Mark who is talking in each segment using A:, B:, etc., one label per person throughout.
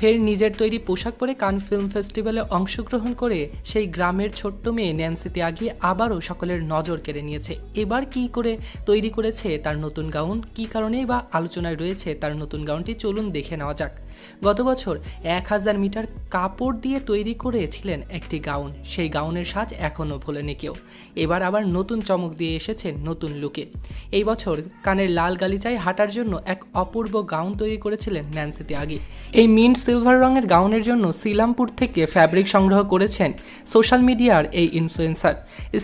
A: ফের নিজের তৈরি পোশাক পরে কান ফিল্ম ফেস্টিভ্যালে অংশগ্রহণ করে সেই গ্রামের ছোট্ট মেয়ে ন্যান্সি ত্যাগি আবারও সকলের নজর কেড়ে নিয়েছে। এবার কি করে তৈরি করেছে তার নতুন গাউন, কি কারণেই বা আলোচনায় রয়েছে তার নতুন গাউনটি চলুন দেখে নেওয়া যাক। গত বছর এক হাজার মিটার কাপড় দিয়ে তৈরি করেছিলেন একটি গাউন। সেই গাউনের সাজ এখনও ভোলেনি কেউ। এবার আবার নতুন চমক দিয়ে এসেছেন নতুন লুকে। এই বছর কানের লাল গালিচায় হাঁটার জন্য এক অপূর্ব গাউন তৈরি করেছিলেন ন্যান্সি ত্যাগী। এই মিন্ট সিলভার রঙের গাউনের জন্য সিলামপুর থেকে ফ্যাব্রিক সংগ্রহ করেছেন সোশ্যাল মিডিয়ার এই ইনফ্লুয়েন্সার।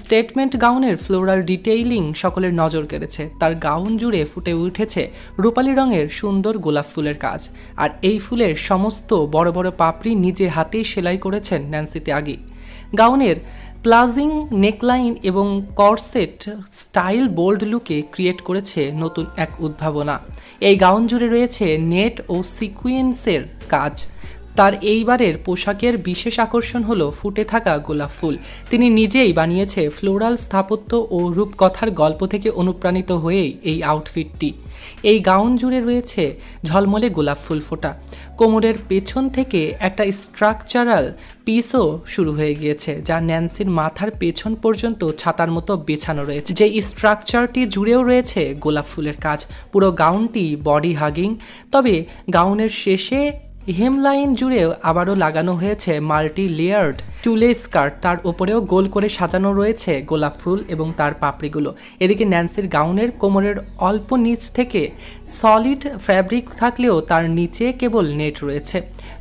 A: স্টেটমেন্ট গাউনের ফ্লোরাল ডিটেইলিং সকলের নজর কেড়েছে। তার গাউন জুড়ে ফুটে উঠেছে রূপালি রঙের সুন্দর গোলাপ ফুলের কাজ। আর এই ফুলের সমস্ত বড় বড় পাপড়ি নিজে হাতেই সেলাই করেছেন ন্যান্সি ত্যাগী। গাউনের প্লাজিং নেকলাইন এবং করসেট স্টাইল বোল্ড লুকে ক্রিয়েট করেছে নতুন এক উদ্ভাবনা। এই গাউন জুড়ে রয়েছে নেট ও সিকুয়েন্সের কাজ। তার এইবারের পোশাকের বিশেষ আকর্ষণ হলো ফুটে থাকা গোলাপ ফুল। তিনি নিজেই বানিয়েছে ফ্লোরাল স্থাপত্য ও রূপকথার গল্প থেকে অনুপ্রাণিত হয়েই এই আউটফিটটি। এই গাউন জুড়ে রয়েছে ঝলমলে গোলাপ ফুল ফোটা। কোমরের পেছন থেকে একটা স্ট্রাকচারাল পিসও শুরু হয়ে গিয়েছে, যা ন্যান্সির মাথার পেছন পর্যন্ত ছাতার মতো বেছানো রয়েছে। যে স্ট্রাকচারটি জুড়েও রয়েছে গোলাপ ফুলের কাজ, পুরো গাউনটি বডি হাগিং। তবে গাউনের শেষে হেমলাইন জুড়েও আবারও লাগানো হয়েছে মাল্টি লেয়ার্ড টুলে স্কার্ট, তার উপরেও গোল করে সাজানো রয়েছে গোলাপ ফুল এবং তার পাপড়িগুলো। এদিকে ন্যান্সির গাউনের কোমরের অল্প নিচ থেকে সলিড ফ্যাব্রিক থাকলেও তার নিচে কেবল নেট রয়েছে,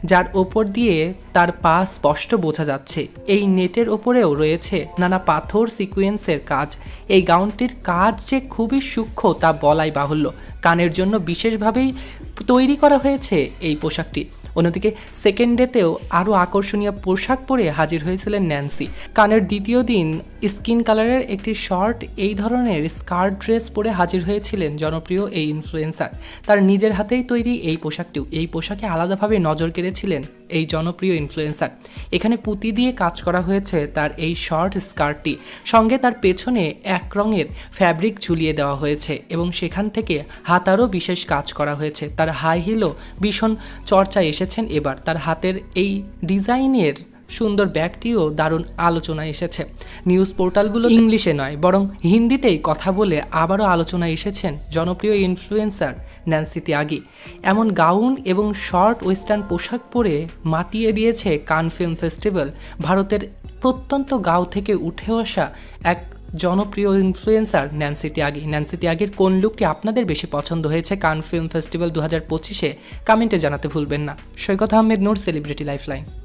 A: যার ওপর দিয়ে তার পা স্পষ্ট বোঝা যাচ্ছে। এই নেটের ওপরেও রয়েছে নানা পাথর সিকুয়েন্সের কাজ। এই গাউনটির কাজ যে খুবই সূক্ষ্ম তা বলাই বাহুল্য। কানের জন্য বিশেষভাবেই তৈরি করা হয়েছে এই পোশাকটি। অন্যদিকে সেকেন্ড ডেতেও আরও আকর্ষণীয় পোশাক পরে হাজির হয়েছিলেন ন্যান্সি। কানের দ্বিতীয় দিন স্কিন কালারের একটি শর্ট এই ধরনের স্কার্ট ড্রেস পরে হাজির হয়েছিলেন জনপ্রিয় এই ইনফ্লুয়েন্সার তার নিজের হাতেই তৈরি এই পোশাকটিও। এই পোশাকে আলাদাভাবে নজর কেড়েছিলেন এই জনপ্রিয় ইনফ্লুয়েন্সার এখানে পুঁতি দিয়ে কাজ করা হয়েছে তার এই শর্ট স্কার্টটি। সঙ্গে তার পেছনে এক রঙের ফ্যাব্রিক ঝুলিয়ে দেওয়া হয়েছে এবং সেখান থেকে হাতারও বিশেষ কাজ করা হয়েছে। তার হাই হিলও ভীষণ চর্চায় এসেছেন এবার। তার হাতের এই ডিজাইনের সুন্দর ব্যাগটিও দারুণ আলোচনায় এসেছে। নিউজ পোর্টালগুলো ইংলিশে নয়, বরং হিন্দিতেই কথা বলে আবারও আলোচনায় এসেছেন জনপ্রিয় ইনফ্লুয়েন্সার ন্যান্সি ত্যাগী। এমন গাউন এবং শর্ট ওয়েস্টার্ন পোশাক পরে মাতিয়ে দিয়েছে কান ফিল্ম ফেস্টিভ্যাল, ভারতের প্রত্যন্ত গাঁও থেকে উঠে আসা এক জনপ্রিয় ইনফ্লুয়েন্সার ন্যান্সি ত্যাগি ন্যান্সি ত্যাগের কোন লুকটি আপনাদের বেশি পছন্দ হয়েছে কান ফিল্ম ফেস্টিভ্যাল দু হাজার পঁচিশে কমেন্টে জানাতে ভুলবেন না। Saikat Ahmed Noor celebrity lifeline